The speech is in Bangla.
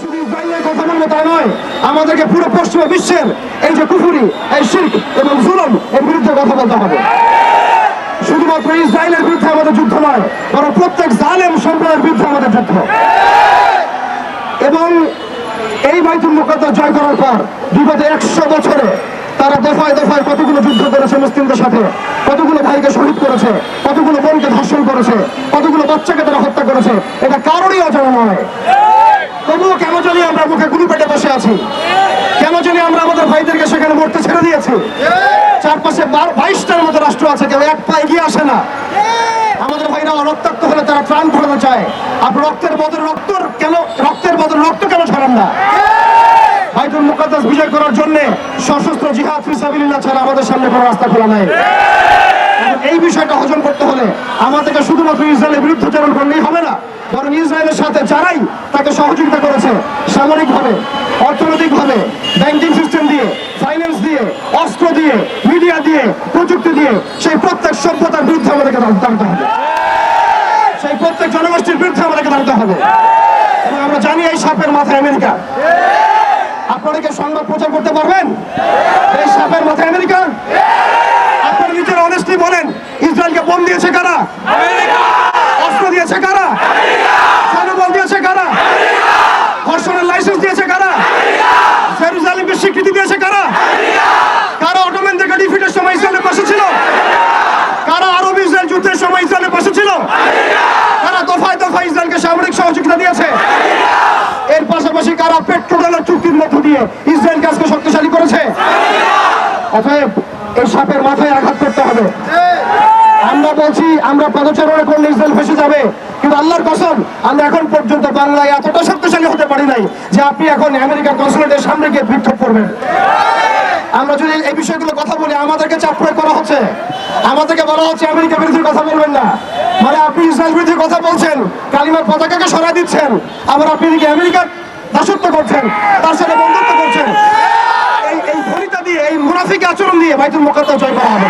শুধু ইসরায়েলের কথা বলব তা নয়, আমাদেরকে পুরো পশ্চিমা বিশ্বের এই যে কুফুরি, এই শিখ এবং জুলম এর বিরুদ্ধে কথা বলতে হবে। শুধুমাত্র ইসরায়েলের বিরুদ্ধে আমাদের যুদ্ধ নয়, বরং প্রত্যেক জালেম সম্প্রদায়ের বিরুদ্ধে আমাদের যুদ্ধ। এবং এই বাইতুল মুকদ্দাস জয় করার পর বিগত একশো বছরে তারা দফায় দফায় কতগুলো যুদ্ধ করেছে মুসলিমদের সাথে, কতগুলো ভাইকে শহীদ করেছে, কতগুলো বোনকে ধর্ষণ করেছে, কতগুলো বাচ্চাকে তারা হত্যা করেছে, এটা কারোরই অজানা নয় তবুও কেন জানি আমরা মুখে গুলি পেটে আছি। কেন জানি আমরা আমাদের ভাইদেরকে সেখানে মরতে ছেড়ে দিয়েছি। চারপাশে বাইশটার মতো রাষ্ট্র আছে, কেউ এক পা এগিয়ে আসে না। আমাদের ভাইরা রক্তাক্ত হলে তারা প্রাণ ধরাতে চায়। আপনি রক্তের বদলে রক্ত কেন রক্তের বদলে রক্ত কেন ছড়ান না? বাইতুল মুকাদ্দাস বিজয় করার জন্য সশস্ত্র জিহাদ ফিসাবিল্লাহ ছাড়া আমাদের সামনে কোনো রাস্তা খোলা নাই। এই বিষয়টা হজম করতে হলে আমাদেরকে শুধুমাত্র ইসরায়েলের বিরুদ্ধাচরণ করলেই হবে না, বরং ইসরায়েলের সাথে যারাই তাকে সহযোগিতা করেছে সামরিকভাবে ব্যাংকিং সিস্টেম দিয়ে ফাইন্যান্স দিয়ে, অস্ত্র দিয়ে মিডিয়া দিয়ে, প্রযুক্তি দিয়ে, সেই প্রত্যেক সভ্যতার বিরুদ্ধে আমাদেরকে দাঁড়াতে হবে। সেই প্রত্যেক জনগোষ্ঠীর বিরুদ্ধে আমাদেরকে দাঁড়াতে হবে। এবং আমরা জানি এই সাপের মাথায় আমেরিকা। আপনারা কি সংবাদ প্রচার করতে পারবেন? এই সাপের মাথায় আমেরিকা আপনারা নিজের অনেস্টলি বলেন ইসরায়েলকে বোম দিয়েছে কারা অস্ত্র দিয়েছে কারা জনবল দিয়েছে কারা ধর্ষণের লাইসেন্স দিয়েছে কারা জেরুজালেমকে স্বীকৃতি দিয়েছে কারা কারা অটোম্যানদেরকে ডিফিটের সময় ইসরায়েলের পাশে ছিল কারা আরব ইসরায়েল যুদ্ধের সময় ইসরায়েলের পাশে ছিল কারা দফায় দফায় ইসরায়েলকে সামরিক দিয়েছে এর পাশাপাশি কারা পেট্রোডালের চুক্তির মধ্য দিয়ে ইসরায়েলকে আজকে শক্তিশালী করেছে? অতএব এই সাপের মাথায় আঘাত করতে হবে। আমরা বলছি, আমরা পদচারণা করলে ইসরায়েল ফেসে যাবে। কিন্তু আল্লাহর কসম, আমরা এখন পর্যন্ত বাংলায় এতটা শক্তিশালী হতে পারি নাই যে আপনি এখন আমেরিকার কনসুলেটের সামনে গিয়ে বিক্ষোভ করবেন। আমরা যদি এই বিষয়গুলো কথা বলি, আমাদেরকে চাপ প্রয়োগ করা হচ্ছে। আমাদেরকে বলা হচ্ছে, আমেরিকা বিরোধী কথা বলবেন না। বিরোধী কথা বলছেন, কালিমার পতাকাকে সরাই দিচ্ছেন, আবার আপনি এদিকে আমেরিকার দাসত্ব করছেন, তার সাথে বন্ধুত্ব করছেন এই এই ভরিতা দিয়ে, এই মুনাফিক আচরণ দিয়ে বাইতুল মোকাদ্দাস জয় করা হবে।